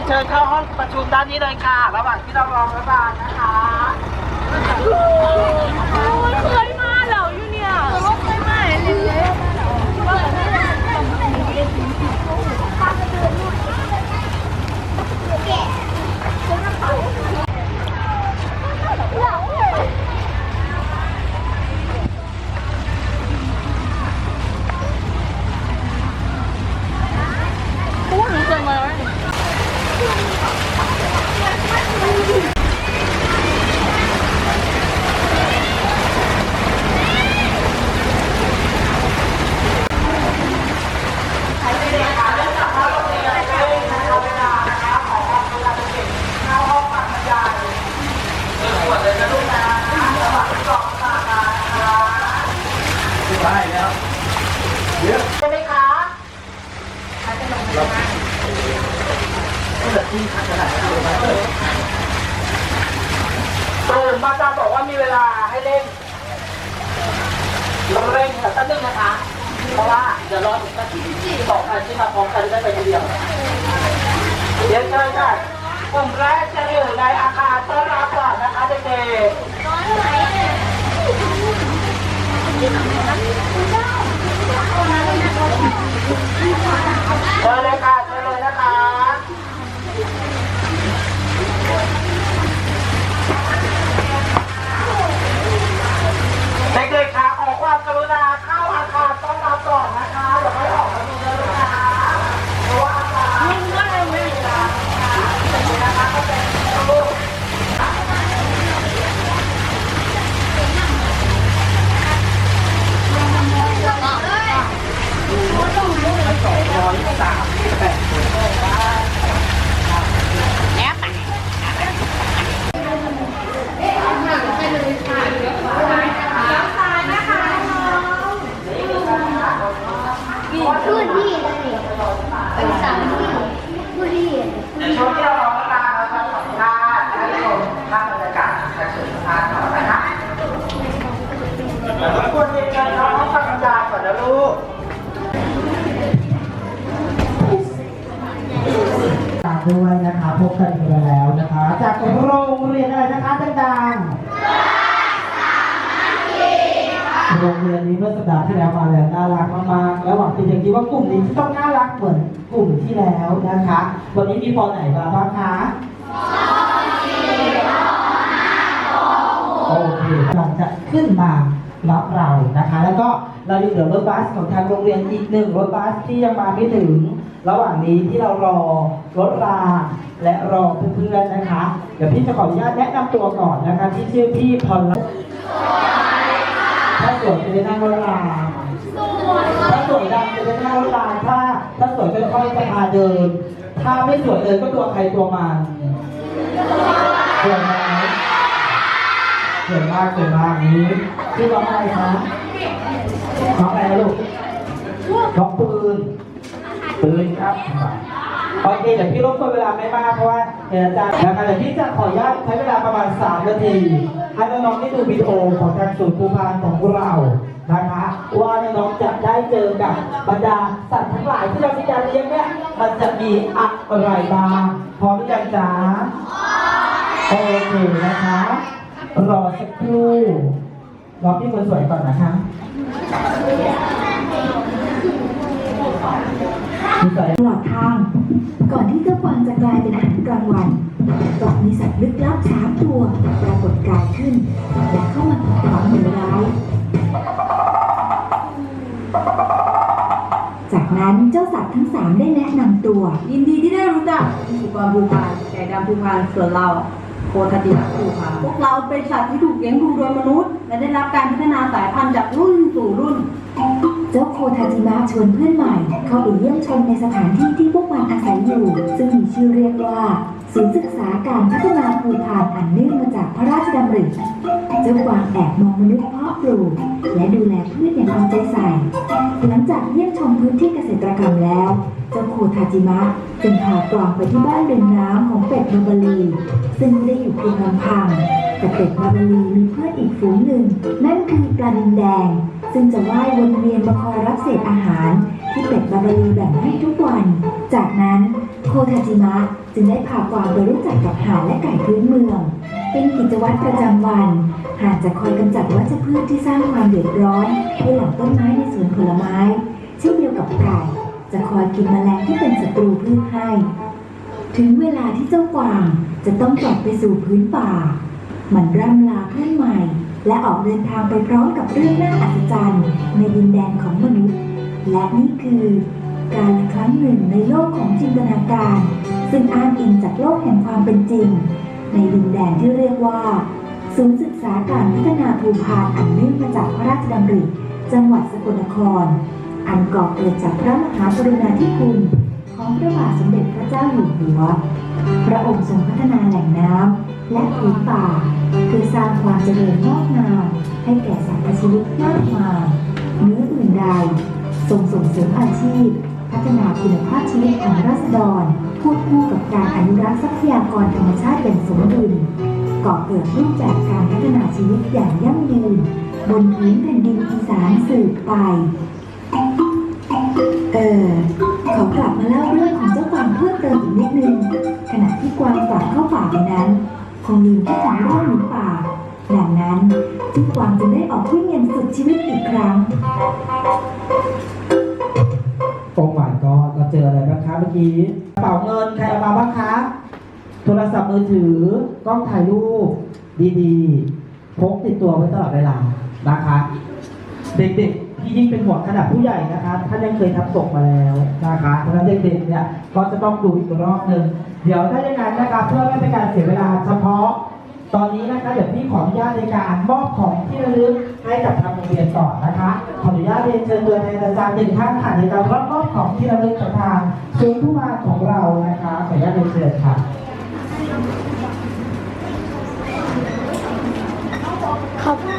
นเชิญเข้าห้องประชุมด้านนี้เลยค่ะ ระหว่างที่เรารอรัฐบาลนะคะเคยมาเหรออยู่เนี่ยเคยมาเลยใตื่นมาจาบอกว่ามีเวลาให้เล่นเราเร่งแต่ตั้งนึงนะคะ เพราะว่าเดี๋ยวรอถึงนาทีสองอันที่มาพร้อมกันได้ไปทีเดียวเดี๋ยวเชิญค่ะกลุ่มแรกจะอยู่ในอาคารต้อนรับก่อนนะคะเด็กๆ อีกสามแปด ด้วยนะคะพบกันอีกแล้วนะคะ จากโรงเรียนอะไรนะคะดังๆโรงเรียนนี้เมื่อสัปดาห์ที่แล้วมาแล้วน่ารักมากๆแล้วหวังเป็นอย่างยิ่ว่ากลุ่มนี้จะต้องน่ารักเหมือนกลุ่มที่แล้วนะคะ วันนี้มีปอไหนมาบ้างคะโอเคกำลังจะขึ้นมารับเรานะคะ แล้วก็ เรายังเหลือรถบัสของทางโรงเรียนอีกหนึ่งรถบัสที่ยังมาไม่ถึง ระหว่างนี้ที่เรารอรถรางและรอเพื่อนๆนะคะ เดี๋ยวพี่จะขออนุญาตแนะนำตัวก่อนนะคะที่ชื่อพี่พรรัตน์ถ้าสวยจะได้นั่งรถรางถ้าสวยดำจะได้นั่งรถรางถ้า ถ้าสวยค่อยๆจะพาเดิน ถ้าไม่สวยเลยก็ตัวใครตัวมันสวยไหมสวยมากสวยมากนี้ชื่อน้องอะไรคะ น้องอะไรนะลูกน้องปืน ปืนครับ โอเคเดี๋ยวพี่รบกวนเวลาไม่มากเพราะว่าเดี๋ยวอาจารย์นะคะเดี๋ยวพี่จะขออนุญาตใช้เวลาประมาณ 3 นาที ให้น้องๆได้ดูวิดีโอของทางศูนย์ภูพานของเรานะคะว่าน้องๆจะได้เจอกับบรรดาสัตว์ทั้งหลายที่เรามีการเลี้ยงเนี่ยมันจะมีอะไรบ้างพร้อมหรือยังจ๊ะโอเคนะคะ รอสักครู่รอพี่คนสวยก่อนนะคะ ตลอดทาง ก่อนที่เจ้ากวางจะกลายเป็นอาหารกลางวันกลับมีสัตว์ลึกลับสามตัวปรากฏกายขึ้น และเข้ามาขัดขวางหนูร้ายจากนั้นเจ้าสัตว์ทั้งสามได้แนะนำตัว ยินดีที่ได้รู้จักสุกรภูพานไก่ดำภูพานส่วนเรา โคทติระภูพานพวกเราเป็นสัตว์ที่ถูกเลี้ยงดูโดยมนุษย์ และได้รับการพัฒนาสายพันธุ์จากรุ่นสู่รุ่น เจ้าโคทาจิมะชวนเพื่อนใหม่ เข้าไปเยี่ยมชมในสถานที่ที่พวกมันอาศัยอยู่ ซึ่งมี ชื่อเรียกว่าศูนย์ศึกษาการพัฒนาภูพานอันเนื่องมาจากพระราชดำริเจ้ากวางแอบมองมนุษย์เพาะปลูกและดูแลพืชอย่างเอาใจใส่ หลังจากเยี่ยมชมพื้นที่เกษตรกรรมแล้วเจ้าโคทาจิมะจึงพากวางไปที่บ้านริมน้ำของเป็ดมาบาลีซึ่งได้อยู่เพียงลำพังแต่เป็ดมาบาลีมีเพื่อนอีกฝูงหนึ่ง นั่นคือปลาดินแดง ซึ่งจะว่ายวนเวียนมาคอยรับเศษอาหาร ที่เป็ดบาบารีแบ่งให้ทุกวัน จากนั้น โคทาจิมะจึงได้พากวางไปรู้จักกับห่านและไก่พื้นเมือง เป็นกิจวัตรประจำวันห่านจะคอยกำจัดวัชพืชที่สร้างความเดือดร้อนให้เหล่าต้นไม้ในสวนผลไม้ เช่นเดียวกับไก่จะคอยกินแมลงที่เป็นศัตรูพืชให้ ถึงเวลาที่เจ้ากวางจะต้องกลับไปสู่พื้นป่า มันร่ำลาเพื่อนใหม่ และออกเดินทางไปพร้อมกับเรื่องน่าอัศจรรย์ในดินแดนของมนุษย์ และนี่คือการครั้งหนึ่งในโลกของ การ ซึ่งอ้างอิงจากโลกแห่งความเป็นจริง ในดินแดนที่เรียกว่า ศูนย์ศึกษาการพัฒนาภูพานอันเนื่องมาจากพระราชดำริ จังหวัดสกลนคร อันก่อเกิดจากพระมหากรุณาธิคุณ ของพระบาทสมเด็จพระเจ้าอยู่หัว พระองค์ทรงพัฒนาแหล่งน้ำและพื้นป่าเพื่อสร้างความเจริญงอกงามให้แก่สรรพชีวิตมากมายเนื้ออื่นใดทรงส่งเสริมอาชีพ พัฒนาคุณภาพชีวิตของราษฎรควบคู่กับการอนุรักษ์ทรัพยากรธรรมชาติอย่างสมดุลก่อเกิดรูปแบบการพัฒนาชีวิตอย่างยั่งยืน บนพื้นแผ่นดินอีสานสืบไป เออขอกลับมาเล่าเรื่องของเจ้ากวางเพิ่มเติมอีกนิดนึงขณะที่กวางกลับเข้าป่าไปนั้นคงลืมที่จะร่องหมูป่าดังนั้นเจ้ากวางจึงได้ออกวิ่งอย่างสุดชีวิตอีกครั้ง เมื่อกี้กระเป๋าเงินใครเอามาบ้างคะ โทรศัพท์มือถือกล้องถ่ายรูปดีๆพกติดตัวไว้ตลอดเวลานะคะ เด็กๆที่ยิ่งเป็นห่วงขนาดผู้ใหญ่นะคะท่านยังเคยทับตกมาแล้วนะคะเพราะฉะนั้นเด็กๆเนี่ยก็จะต้องดูอีกรอบหนึ่งเดี๋ยวถ้าอย่างนั้นนะคะเพื่อไม่เป็นการเสียเวลาเฉพาะ ตอนนี้นะคะเดี๋ยวพี่ขออนุญาตในการมอบของที่ระลึกให้กับทางโรงเรียนก่อนนะคะ ขออนุญาตเรียนเชิญตัวแทนอาจารย์หนึ่งท่านค่ะในการรับมอบของที่ระลึกจากทางศูนย์ผู้มาของเรานะคะขออนุญาตเรียนเชิญค่ะส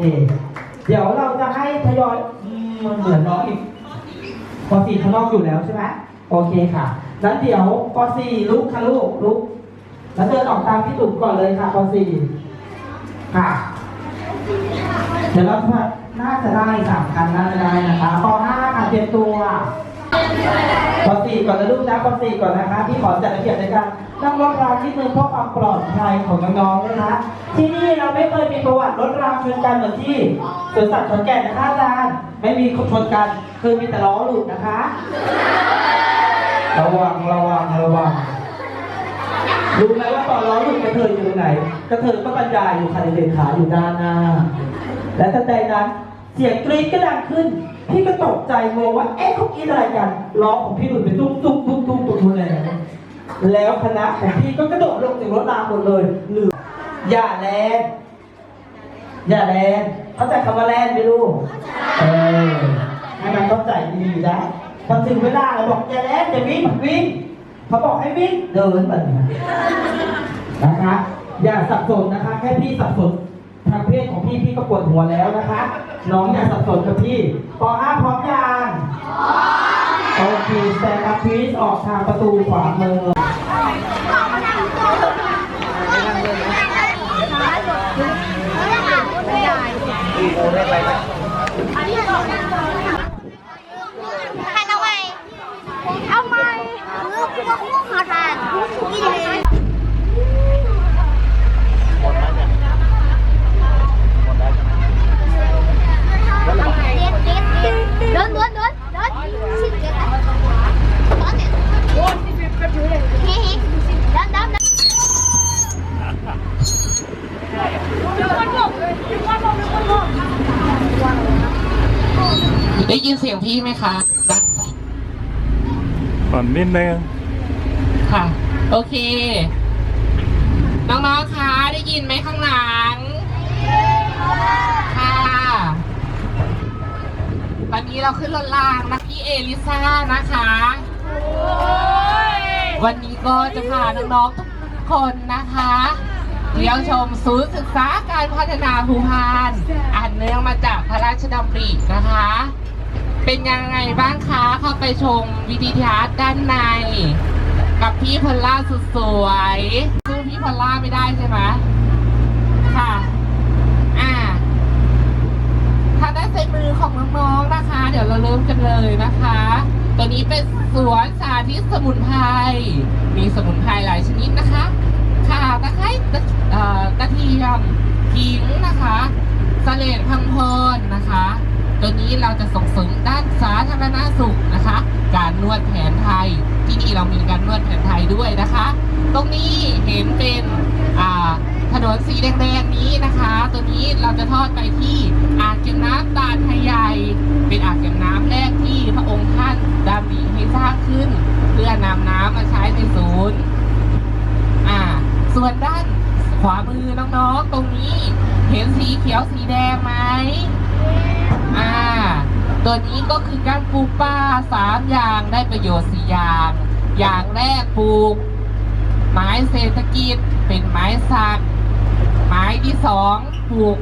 เค เดี๋ยวเราจะให้ทยอยอืมเหมือนน้องอีกปสี่ข้างนอกอยู่แล้วใช่ไหมโอเคค่ะนั้นเดี๋ยวปสี่ลุกค่ะลูกลุกแล้วเดินออกตามพี่ตุ่มก่อนเลยค่ะปสี่ค่ะ เดี๋ยวเราน่าจะได้สามคันน่าจะได้นะคะปห้าค่ะเตรียมตัวปสี่ก่อนนะลูกนะปสี่ก่อนนะคะพี่ขอจัดระเบียบในการ นั่งรถรางที่มือเพื่อความปลอดภัยของน้องๆนะคะที่นี่เราไม่เคยมีประวัติรถรางชนกันเหมือนที่สวนสัตว์ขอนแก่นนะคะอาจารย์ไม่มีชนกันเคยมีแต่ล้อหลุดนะคะ ระวังระวังระวังรู้ไหมว่าตอนล้อหลุดกระเทยอยู่ตรงไหนกระเทยก็บรรยายอยู่ค่ะเด็กๆขาอยู่ด้านหน้า และทันใดนั้นเสียงกรี๊ดก็ดังขึ้นพี่ก็ตกใจงงว่าเอ๊ะเขากรี๊ดอะไรกันล้อของพี่หลุดไปตุ้มตุ้มตุ้มตุ้มตุ้มตุ้มเลย แล้วคณะของพี่ก็กระโดดลงจากรถรางหมดเลยหรืออย่าแลนอย่าแลนเข้าใจคำว่าแลนไหมลูกเออให้มันเข้าใจดีๆนะพอถึงเวลาเราบอกอย่าแลนอย่าวิ่งวิ่งเขาบอกให้วิ่งเดินแบบนี้นะคะ อย่าสับสนนะคะ แค่พี่สับสนทางเพศของพี่พี่ก็ปวดหัวแล้วนะคะ น้องอย่าสับสนกับพี่ป .5 พร้อมยัง โอเคแซนด์พีซออกทางประตูขวามือให้เอาไว้เอาไว้เลือกพวกพวกขอทานนี่เลยเดินเดินเดินเดินชิดเดินตอนเนี่ยเฮ้เฮ้เดินเดินเดิน ได้ยินเสียงพี่ไหมคะดัง ก่อ นนิดนึง ค่ะ โอเค น้องๆ คะได้ยินไหมข้างหลัง ค่ะวันนี้เราขึ้นรถรางนะพี่เอลิซ่านะคะ วันนี้ก็จะพาน้องๆ ทุกคนนะคะเที่ยวชมศูนย์ศึกษาการพัฒนาภูพาน อันเนื่องมาจากพระราชดำรินะคะ เป็นยังไงบ้างคะเข้าไปชมวิดีทัศน์ด้านใน กับพี่พอลล่าสุดสวยสู้พี่พอลล่าไม่ได้ใช่ไหมค่ะอ่าทางด้านซ้ายมือของน้องๆนะคะ เดี๋ยวเราเริ่มกันเลยนะคะ ตัวนี้เป็นสวนสาธิตสมุนไพรมีสมุนไพรหลายชนิดนะคะข่าตะไคร้ตะเอ่อกระเทียมขิงนะคะสะเลดพังพลินนะคะ ตัวนี้เราจะส่งเสริมด้านสาธารณสุขนะคะ การนวดแผนไทย ที่นี่เรามีการนวดแผนไทยด้วยนะคะ ตรงนี้เห็นเป็นถนนสีแดงๆนี้นะคะ ตัวนี้เราจะทอดไปที่อ่างเก็บน้ำตาลไทยใหญ่ เป็นอ่างเก็บน้ำแรกที่พระองค์ท่านดำริให้สร้างขึ้น เพื่อนำน้ำมาใช้ในศูนย์อ่า ส่วนด้านขวามือน้องๆ ตรงนี้ เห็นสีเขียวสีแดงไหม อ่า ตัวนี้ก็คือการปลูกป่าสามอย่างได้ประโยชน์สี่อย่าง อย่างแรกปลูก ไม้เศรษฐกิจเป็นไม้สัก ไม้ที่สองปลูก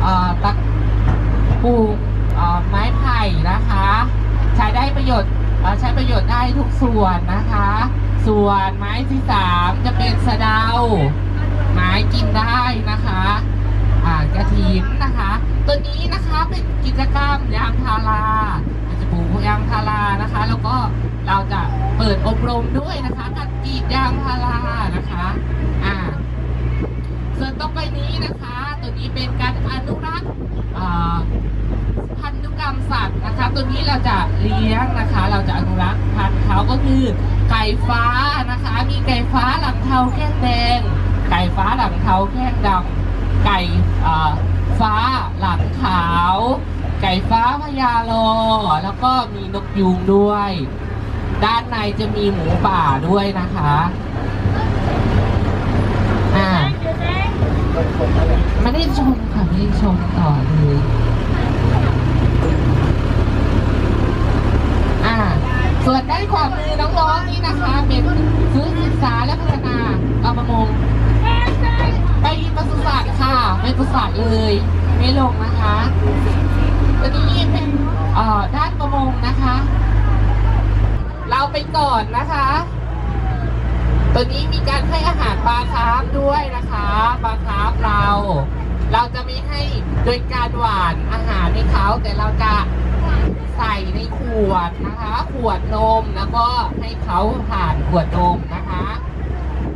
เอ่อตะปลูกเอ่อไม้ไผ่นะคะ ใช้ได้ประโยชน์เอ่อใช้ประโยชน์ได้ทุกส่วนนะคะ ส่วนไม้ที่สามจะเป็นสะเดา ไม้กินได้นะคะ กระถินนะคะ ตัวนี้นะคะเป็นกิจกรรมยางพาราเราจะปลูกยางพารานะคะ แล้วก็เราจะเปิดอบรมด้วยนะคะการกรีดยางพารานะคะอ่าส่วนต่อไปนี้นะคะ ตัวนี้เป็นการอนุรักษ์พันธุกรรมสัตว์นะคะ ตัวนี้เราจะเลี้ยงนะคะ เราจะอนุรักษ์พันธุ์เขาก็คือไก่ฟ้านะคะ มีไก่ฟ้าหลังเทาแข้งแดง ไก่ฟ้าหลังเทาแข้งดำ ไก่ฟ้าหลังขาว ไก่ฟ้าพญาโล แล้วก็มีนกยูงด้วย ด้านในจะมีหมูป่าด้วยนะคะอ่าไม่ได้ชมค่ะไม่ได้ชมต่อเลยอ่าส่วนด้านขวามือน้องๆนี่นะคะ เป็นศูนศึกษาและพัฒนาอาประมง ปปศุสัตว์ค่ะไปปศุสัตว์เลย ไม่ลงนะคะตัวนี้เป็นด้านประมงนะคะ เราไปก่อนนะคะ ตัวนี้มีการให้อาหารปลาคาร์ฟด้วยนะคะปลาคาร์ฟเรา เราจะไม่ให้โดยการหวานอาหารให้เขาแต่เราจะใส่ในขวดนะคะ ขวดนมแล้วก็ให้เขาผ่านขวดนมนะคะ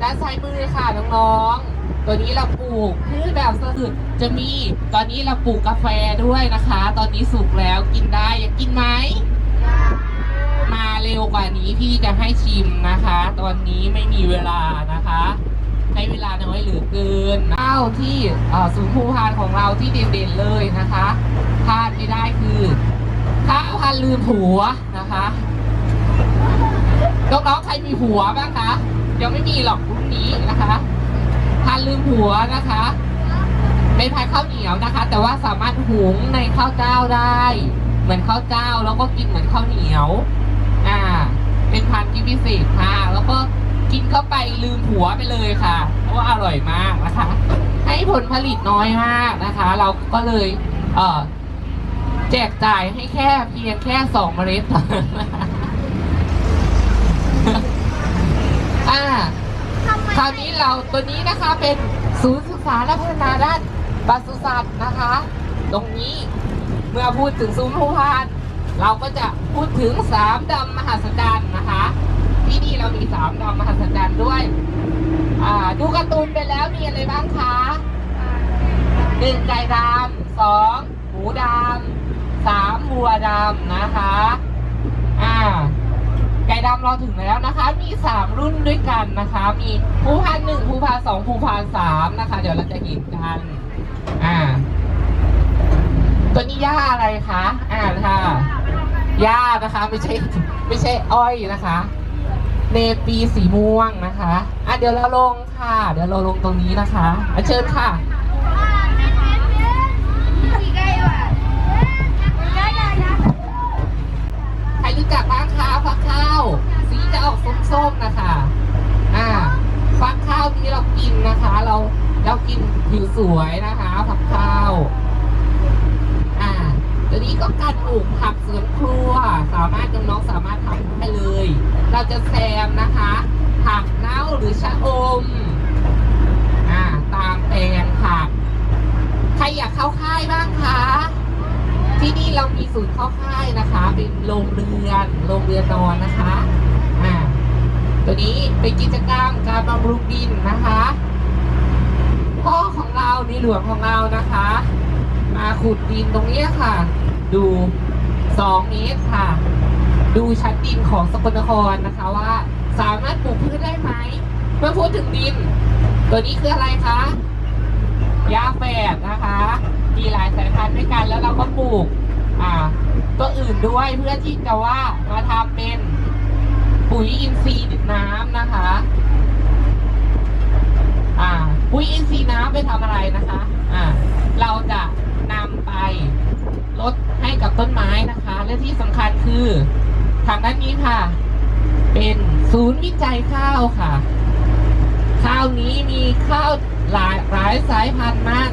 ด้านซ้ายมือค่ะน้องๆ ตัวนี้เราปลูกพืชแบบสดจะมีตอนนี้เราปลูกกาแฟด้วยนะคะ ตอนนี้สุกแล้วกินได้อยากกินไหมมาเร็วกว่านี้พี่จะให้ชิมนะคะ ตอนนี้ไม่มีเวลานะคะให้เวลาน้อยเหลือเกินข้าวที่เอ่อศูนย์ภูพานของเราที่เด่นๆเลยนะคะพลาดไม่ได้คือข้าวพันลืมผัวนะคะน้องๆใครมีผัวบ้างคะยังไม่มีหรอกรุ่นนี้นะคะ ลืมผัวนะคะเป็นพันข้าวเหนียวนะคะ แต่ว่าสามารถหุงในข้าวเจ้าได้ เหมือนข้าวเจ้าแล้วก็กินเหมือนข้าวเหนียว อ่า เป็นพันธุ์ที่พิเศษมากแล้วก็กินเข้าไปลืมผัวไปเลยค่ะเพราะว่าอร่อยมากนะคะ ให้ผลผลิตน้อยมากนะคะ เราก็เลยเออแจกจ่ายให้แค่เพียงแค่สองเมล็ด อ่า คราวนี้เราตัวนี้นะคะเป็นศูนย์ศึกษาและพัฒนาด้านปศุสัตว์นะคะ ตรงนี้เมื่อพูดถึงซุ้มผู้พานเราก็จะพูดถึงสามดำมหัศจรรย์นะคะ ที่นี่เรามีสามดำมหัศจรรย์ด้วยดูการ์ตูนไปแล้วมีอะไรบ้างคะหนึ่งไก่ดำสองหมูดำสามวัวดำนะคะ อ่า ไก่ดำเราถึงแล้วนะคะ มีสามรุ่นด้วยกันนะคะ มีภูพานหนึ่งภูพานสองภูพานสามนะคะ เดี๋ยวเราจะเห็นกันอ่าตัวนี้ย่าอะไรคะอ่านค่ะย่านะคะ ไม่ใช่ไม่ใช่อ้อยนะคะเนปีสีม่วงนะคะ อะเดี๋ยวเราลงค่ะ เดี๋ยวเราลงตรงนี้นะคะอะเชิญค่ะ จากร้านค้าฟักข้าว สีจะออกส้มๆนะคะ อ่า ฟักข้าวที่เรากินนะคะ เราเรากินผิวสวยนะคะฟักข้าว อ่าตัวนี้ก็การปลูกผักสวนครัว สามารถน้องๆสามารถทำได้เลย เราจะแซมนะคะ ผักเน่าหรือชะอม อ่า ตามแปลงผัก ใครอยากเข้าค่ายบ้าง ที่นี่เรามีศูนย์เข้าค่ายนะคะ เป็นโรงเรือนโรงเรือนนอนนะคะอ่าตัวนี้เป็นกิจกรรมการบำรุงดินนะคะพ่อของเราในหลวงของเรานะคะ มาขุดดินตรงนี้ค่ะ ดูสองเมตรค่ะ ดูชั้นดินของสกลนครนะคะว่า สามารถปลูกพืชได้ไหมเมื่อพูดถึงดิน ตัวนี้คืออะไรคะยาแฝดนะคะ มีหลายสายพันธุ์ด้วยกัน แล้วเราก็ปลูกอ่าตัวอื่นด้วยเพื่อที่จะว่ามาทำเป็นปุ๋ยอินทรีย์น้ำนะคะ อ่า ปุ๋ยอินทรีย์น้ำไปทำอะไรนะคะ อ่า เราจะนำไปลดให้กับต้นไม้นะคะ และที่สำคัญคือทางด้านนี้ค่ะ เป็นศูนย์วิจัยข้าวค่ะ ข้าวนี้มีข้าวหลายหลายสายพันธุ์มาก